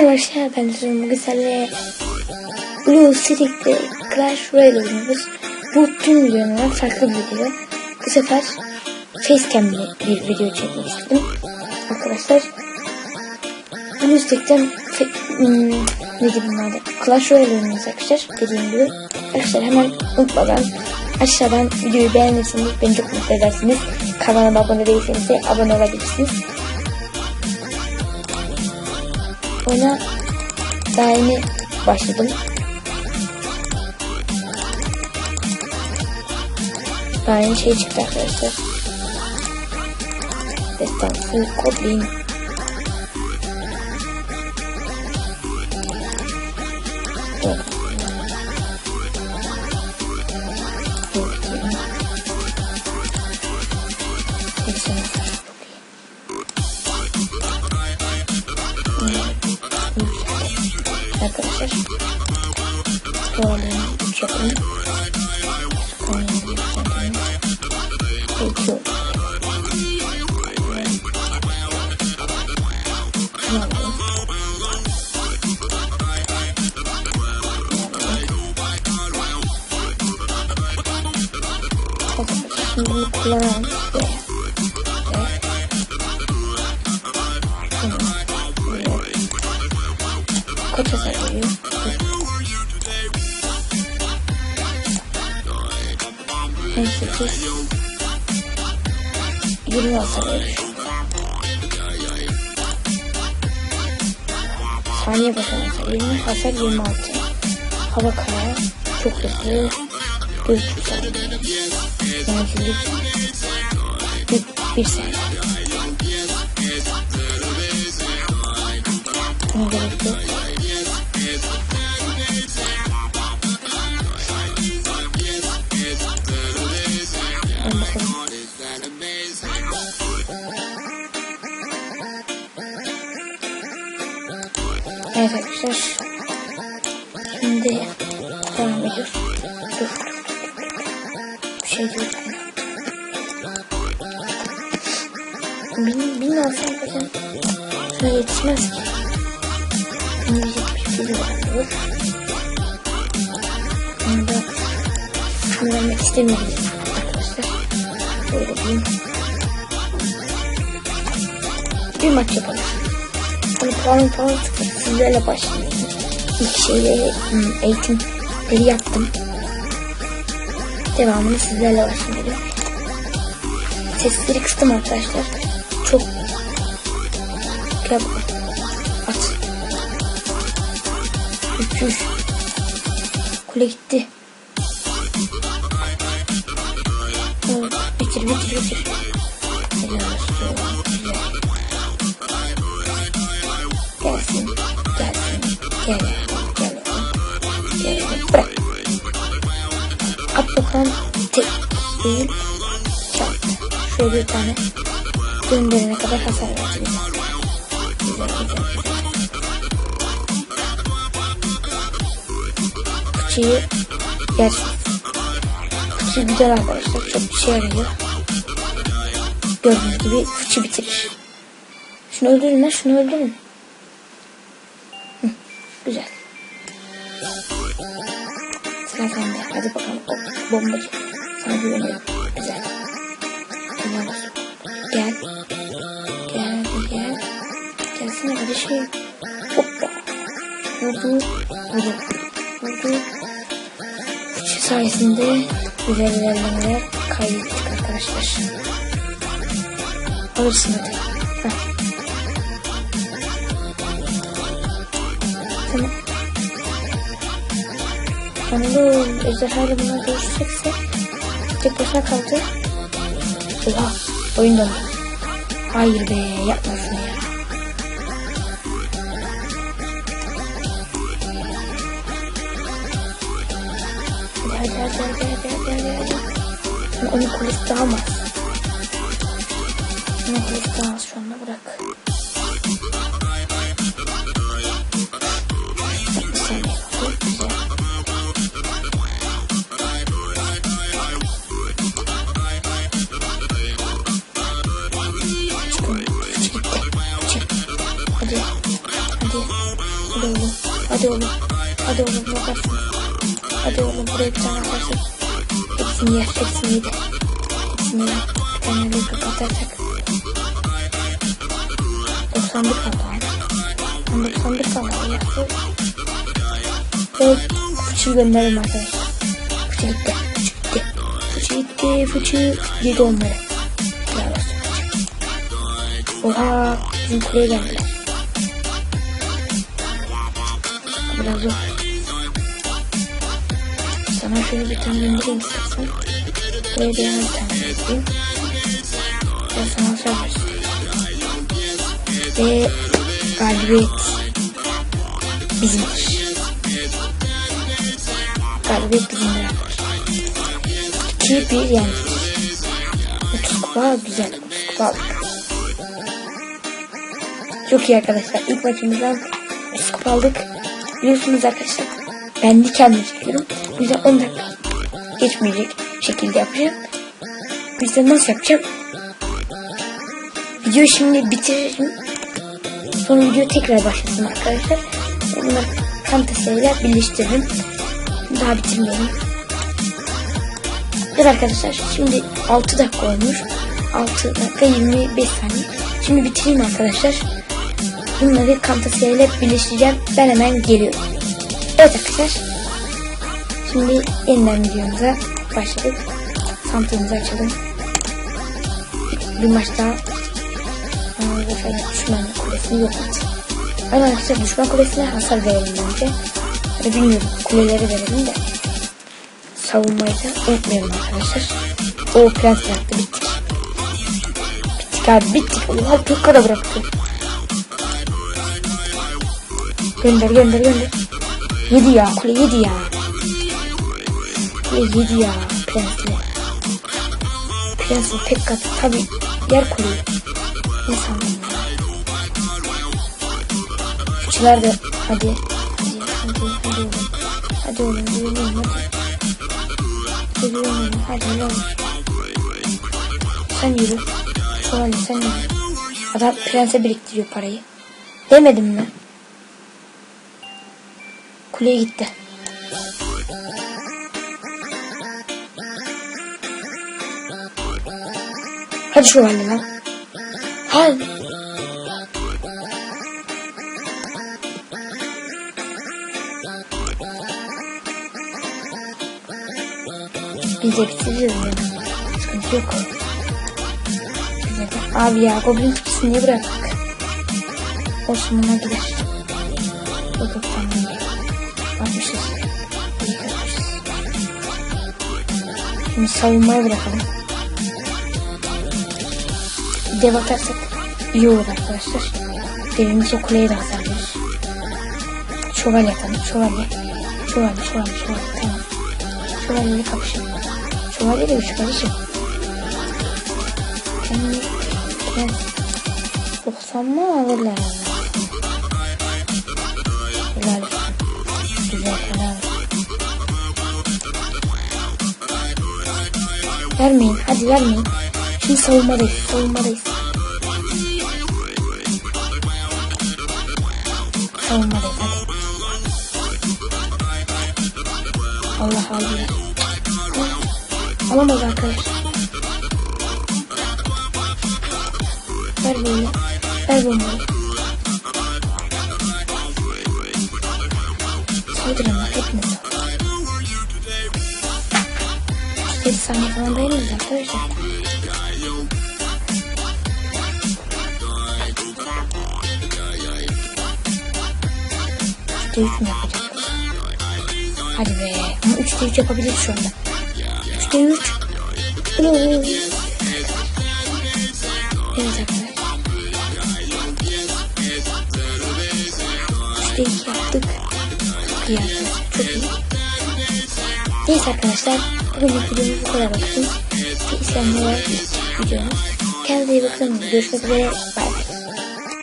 Merhaba arkadaşlar ben bugün sizlerle Blue Stick'te Clash Royale oynuyoruz. Bu tüm videolardan farklı bir video. Bu sefer Facecam'li bir video çekmek istedim. Arkadaşlar Blue fe- hmm, neydi bunun adı? Clash Royale oynuyoruz arkadaşlar dediğim gibi. Arkadaşlar hemen unutmadan aşağıdan videoyu beğenirseniz beni çok mutlu edersiniz. Kanalıma abone değilseniz de abone olabilirsiniz. Oyuna daha yeni başladım. Daha yeni şey çıktı arkadaşlar. Destansı Goblin. Evet. Doğalını yapalım. Peki. Şimdi bunu kullanalım. Kaç hasar veriyor? 18 20 hasar. Saniye başına hasar 20 hasar 26. Hava kara çok hızlı. Göz tutar. Menzillik bir, bir saniye. Buna gerek yok. Arkadaşlar. Şimdi devam ediyoruz. Dur. Bir şey yok. Bin, bin alsam zaten şuna yetişmez ki. Yetmiş bir var. Dur. Bunu da şunu istemiyorum arkadaşlar. Böyle diyeyim. Bir maç yapalım. Hani puan puan sizlerle başlayayım. İlk şeyleri hmm, eğitimleri yaptım. Devamını sizlerle başlayayım. Sesleri kıstım arkadaşlar. Çok bakalım. At. 300 Kule gitti. Bitir bitir bitir. Gel. Gel. Gel. Bırak. At bakalım. Tek değil. Çat. Şöyle bir tane. Döndürene kadar hasar bize. Güzel güzel. Fıçıyı yersin. Fıçı güzel arkadaşlar. Çok işe yarıyor. Gördüğünüz gibi fıçı bitirir. Şunu öldürün lan şunu öldürün. Hadi bakalım. Hop, bombacı. Sana güveniyorum. Güzel. Olsun. Gel. Gel gel. Gelsene kardeşim. Hoppa. Vurdu. Vurdu. Vurdu. Şu sayesinde güzel ilerlemeler kaydettik arkadaşlar. Alırsın hadi. Heh. Tamam. Anladım. Ejderhayla bunlar görüşecekse tek başına kaldı. Oha. Oyun dondu. Hayır be yapmasın ya. Hadi hadi hadi hadi hadi hadi. Şimdi onun kulesi daha mı? Onun kulesi şu anda bırak. Hadi oğlum buraya bir tane atarsın. Hepsini yer. Hepsini yedi. Hepsini yer. Bir tane link kapatarsak. 91 kaldı abi. 91 kaldı. Yaptı. Ve fıçıyı gönderelim arkadaşlar. Fıçı gitti. Fıçı gitti. Fıçı gitti. Fıçı yedi onları. Helal olsun fıçı. Oha. Bizim kuleye geldiler. Biraz zor. Sana şöyle bir tane indireyim istersen. Buraya bir yana tane yapayım. Ve sana söz Ve galibiyet bizimdir. Galibiyet bizimdir arkadaşlar. 2 1 yendik. 30 kupa güzel. 30 kupa aldık. Çok iyi arkadaşlar. İlk maçımızdan 30 kupa aldık. Biliyorsunuz arkadaşlar. Ben de kendim çekiyorum. O yüzden 10 dakika geçmeyecek şekilde yapacağım. O yüzden nasıl yapacağım? Videoyu şimdi bitiririm. Sonra video tekrar başlasın arkadaşlar. Bunları fantasıyla birleştiririm. Daha bitirmeyelim. Evet arkadaşlar şimdi 6 dakika olmuş. 6 dakika 25 saniye. Şimdi bitireyim arkadaşlar. Bunları fantasıyla birleştireceğim. Ben hemen geliyorum. Evet arkadaşlar. Şimdi yeniden videomuza başladık. Santrımızı açalım. Bir maç daha Zafer düşman kulesini yok et. Ama arkadaşlar düşman kulesine hasar verelim bence. Ya da bilmiyorum kuleleri verelim de. Savunmayı da unutmayalım arkadaşlar. O prens bıraktı bittik. Bittik abi bittik. Oha Pekka da bıraktı. Gönder gönder gönder. Yedi ya kule yedi ya. Kule yedi ya prensle. Prensle Pekka tabi yer kuleyi. Ne sandın? Fıçılar da hadi. Hadi hadi hadi oğlum. Hadi oğlum hadi. Hadi oğlum hadi oğlum. Sen yürü. Şövalye sen yürü. Adam prense biriktiriyor parayı. Demedim mi? Kuleye gitti. Hadi şövalye lan. Hadi. Biz de bitireceğiz yani. Sıkıntı yok. Abi ya Goblin niye bıraktık? Buna gider. Yok yok Şimdi savunmaya bırakalım. Dev atarsak iyi olur arkadaşlar. Devimiz o kuleye de verir. Şövalye atalım. Şövalye. Şövalye, şövalye, şövalye. Tamam. Şövalyeyle kapışalım. Şövalye de güç kardeşim. Kendi... Kendi... 90 mı alırlar? Vermeyin. Hadi vermeyin. Şimdi savunmadayız. Savunmadayız. Savunmadayız hadi. Allah alıyor. Alamaz arkadaşlar. Ver böyle. Ver bombayı. Saldırın 7 saniye falan dayanırız arkadaşlar. Üçte üç mü yapacak? Hadi be. Ama üçte üç yapabiliriz şu anda. Üçte üç. Evet arkadaşlar. Üçte iki yaptık. Çok iyi. Çok iyi. Neyse arkadaşlar. Videomuz bu kadar olsun. İsteyenlere videomuz. Kendinize iyi bakın. Görüşmek üzere. Bye.